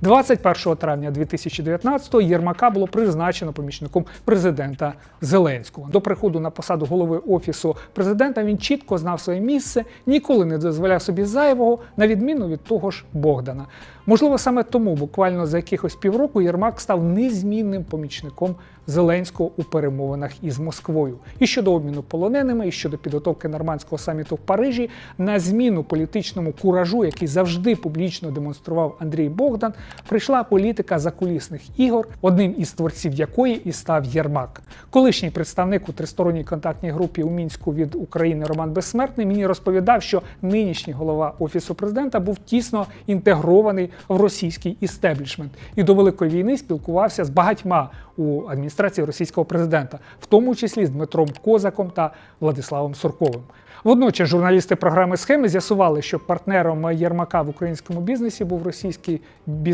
21 травня 2019-го Єрмака було призначено помічником президента Зеленського. До приходу на посаду голови офісу президента він чітко знав своє місце, ніколи не дозволяв собі зайвого, на відміну від того ж Богдана. Можливо, саме тому буквально за якихось півроку Єрмак став незмінним помічником Зеленського у перемовинах із Москвою. І щодо обміну полоненими, і щодо підготовки нормандського саміту в Парижі, на зміну політичному куражу, який завжди публічно демонстрував Андрій Богдан, прийшла політика закулісних ігор, одним із творців якої і став Єрмак. Колишній представник у тристоронній контактній групі у мінську від України Роман Безсмертний мені розповідав, що нинішній голова офісу президента був тісно інтегрований в російський істеблішмент і до великої війни спілкувався з багатьма у адміністрації російського президента, в тому числі з Дмитром Козаком та Владиславом Сурковим. Водночас журналісти програми схеми з'ясували, що партнером Єрмака в українському бізнесі був російський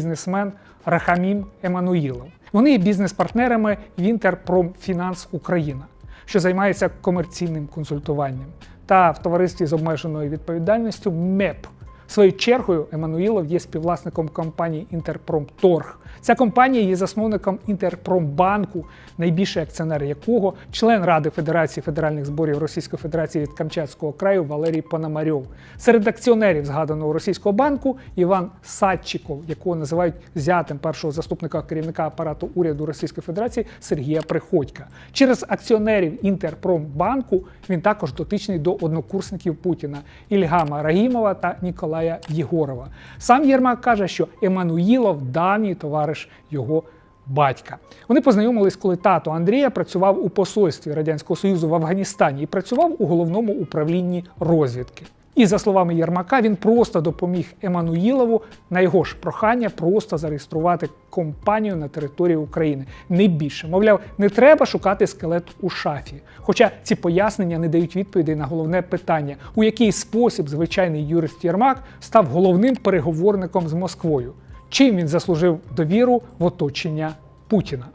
бізнесмен Рахамім Еммануїлов. Вони є бізнес-партнерами Вінтерпромфінанс Україна, що займається комерційним консультуванням, та в товаристві з обмеженою відповідальністю МЕП. Своєю чергою Еммануїлов є співвласником компанії Інтерпромторг. Ця компанія є засновником Інтерпромбанку, найбільший акціонер якого член Ради Федерації федеральних зборів Російської Федерації від Камчатського краю Валерій Пономарьов. Серед акціонерів згаданого російського банку Іван Садчиков, якого називають зятем першого заступника керівника апарату уряду Російської Федерації Сергія Приходька. Через акціонерів Інтерпромбанку він також дотичний до однокурсників Путіна Ільгама Рагімова та Ніколая Єгорова. Сам Єрмак каже, що Еммануїлов давній товариш його батька. Вони познайомились, коли тато Андрія працював у посольстві Радянського Союзу в Афганістані і працював у головному управлінні розвідки. І за словами Єрмака, він просто допоміг Еммануїлову на його ж прохання просто зареєструвати компанію на території України. Не більше. Мовляв, не треба шукати скелет у шафі. Хоча ці пояснення не дають відповідей на головне питання, у який спосіб звичайний юрист Єрмак став головним переговорником з Москвою. Чим він заслужив довіру в оточення Путіна?